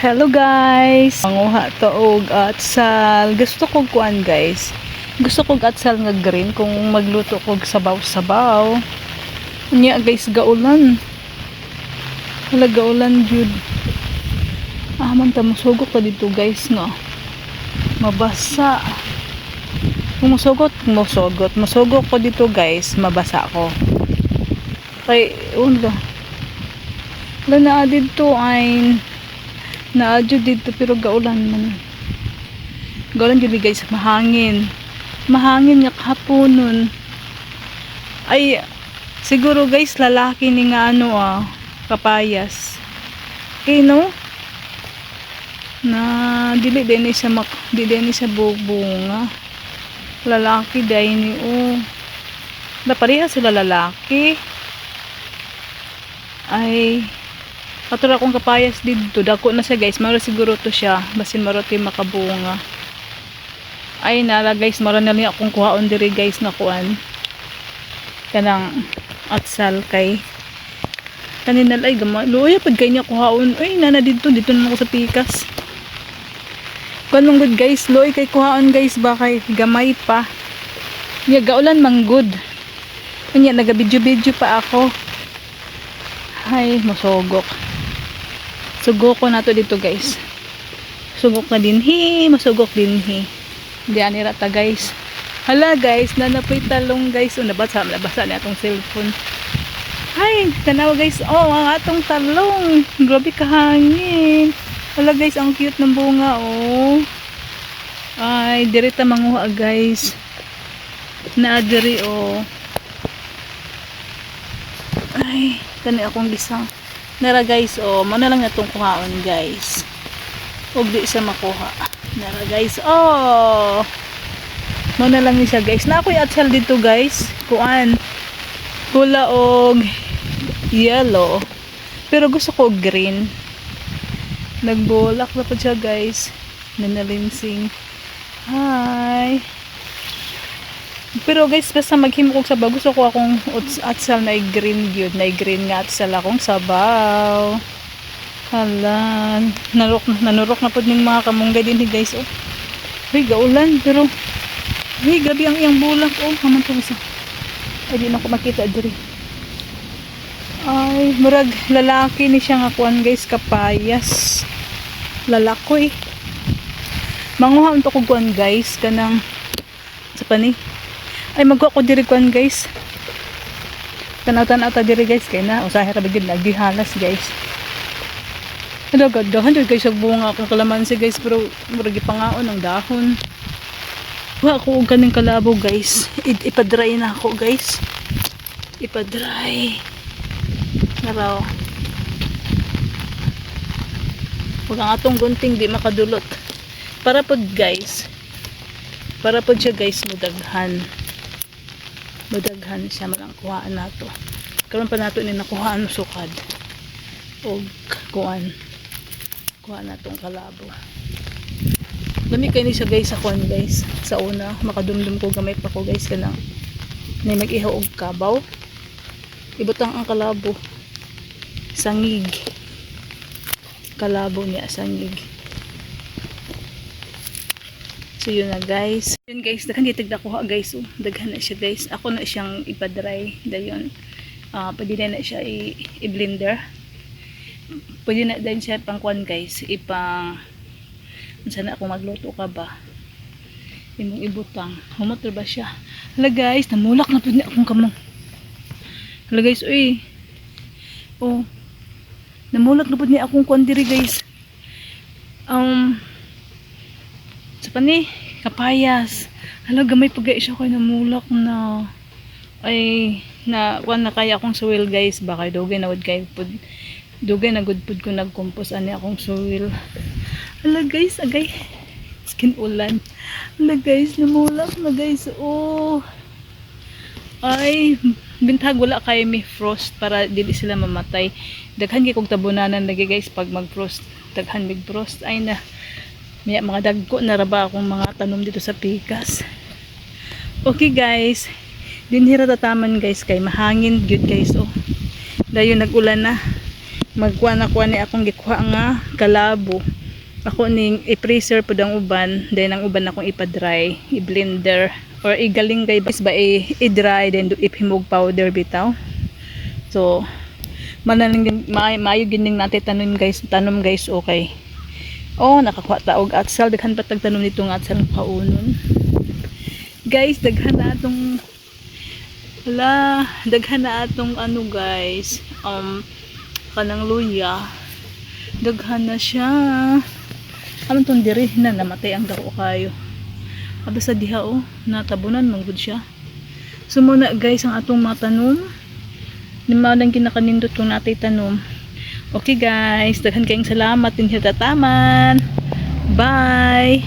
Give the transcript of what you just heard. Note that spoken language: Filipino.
Hello guys! Manguha to og atsal. Gusto ko kuan guys. Gusto ko atsal nga green kung magluto ko og sabaw-sabaw. Unya guys gaulan. Wala gaulan jud. Ah man ta pa dito guys nga. Mabasa. Kung musugot, musugot. Musugok ko dito guys, mabasa ko. Kay, unga. Wala na dito ay naadyo dito pero gaulan man. Gaulan dito guys mahangin. Mahangin nga kahapon nun. Ay siguro guys lalaki ni nga ano ah kapayas okay no? Na dili din siya mak dili din siya bubunga lalaki dahil ni oh. Na pareha sila lalaki. Ay Katulad akong kapayas dito, dako na siya guys. Maro siguro to siya. Basin maro to makabunga. Ay nala guys, maro na niya akong kuhaon diri guys na kuan. Kanang atsal kay kanina ay gama. Luya pag kay kuhaon. Ay nana dito, dito na ako sa pikas. Good guys, loy kay kuhaon guys ba kay gamay pa. Niya gaulan mang good. Kanya naga-video-video pa ako. Ay, masogok. Sugok na to dito guys. Sugok na din hi, masugok din hi. Di ani rata guys. Hala guys, nanapoy talong guys. O nabasa, nabasa ni atong cellphone. Ay, tanawa guys. Oh, ang atong talong. Grabe kahangin. Hala guys, ang cute ng bunga oh. Ay, direta manguha guys. Na diri oh. Ay, kani akong gisang. Nara guys, oh, mo lang natong kuhaon guys. Ug di siya makuha. Nara guys, oh. Mo na lang siya guys. Na ako'y atsal dito guys. Kuan. Pula og yellow. Pero gusto ko green. Nagbulak na pa siya guys. Nanalinsing. Hi. Pero guys, basta maghimo kong sabaw, gusto ko akong atsal na green gyud, na green nga atsal akong sabaw. Hala, narok, nanurok na po ng mga kamunggay din guys. Oh. Uy, gaulan, pero Uy, gabi ang iyang bulak. Oh, haman to isa. Ay, di na ako makita diri. Ay, murag lalaki ni siya nga kuan guys, kapayas. Lalakoy. Manguha unto ko kuan guys, kanang sa pani ay magwa ko diri kuan guys. Tanaw-tanaw ta diri guys. Kay na usahay ra bigid nagdihalas guys. Hello god dahan jud guys. Bunga akong kalamansi guys. Pero murag ipangaon ang dahon. Wa ko og kaning kalabo guys. I- ipadry na ako guys. Ipadry naraw Huwag ang atong gunting di makadulot. Para pod guys. Para pod siya guys mudaghan mudaghan siya malang kuhaan nato karon pa nato ni nakuhaan sukad. Og kuan. Kuha natong kalabo. Lami kay ni siya guys sa kuan guys. Sa una makadumdum ko gamay pa ko guys kanang na mag-ihaw og kabaw. Ibutang ang kalabo. Sangig. Kalabo niya sangig So yun na guys. Yun guys, daghan di tigda kuha guys. Oh. Daghan na siya guys. Ako na siyang ipadry. Dayon. Ah, pwede na na siya i-blender. Pwede na din siya pang kuan guys. Ipang sana ako magluto ka ba? Imong ibutang. Humotro ba siya? Hala guys, namulak na ni akong kamong. Hala guys, uy. Oh. Namulak na ni akong kuan diri guys. Um, sa pani, kapayas. Hala, gamay pag siya ko namulak na. Ay, na, kuan na kaya akong suwil guys. Baka dugay na wad kay pud. Dugay na good pud ko nagkumpos ani akong suwil. Hala guys, agay. Skin ulan. Hala guys, namulak na guys. Oh. Ay, bintag wala kay may frost para dili sila mamatay. Daghan kay kog tabunanan lagi guys pag mag-frost. Daghan mig frost ay na may mga dagko na raba akong mga tanom dito sa pikas. Okay guys, dinhira tataman guys kay mahangin good guys oh. Dayon nag-ulan na. magkuha na kuha ni akong gikuha nga kalabo ako ning i-freezer po ang uban then ang uban akong ipa-dry i-blender or igaling kay guys ba i-dry then do ipimog powder bitaw so manaling may mayo gining natin tanom guys tanom guys okay oh nakakuha taog atsal daghan pa tagtanom nito nga atsal paunon guys daghan na atong wala daghan na atong ano guys um kanang luya daghan na siya ano tong diri na namatay ang dako kayo Aba sa diha oh, natabunan manggod siya. So muna guys ang atong mga tanom. Lima lang kinakanindot kung natay tanom. Okay guys, daghan kayong salamat din sa tataman. Bye!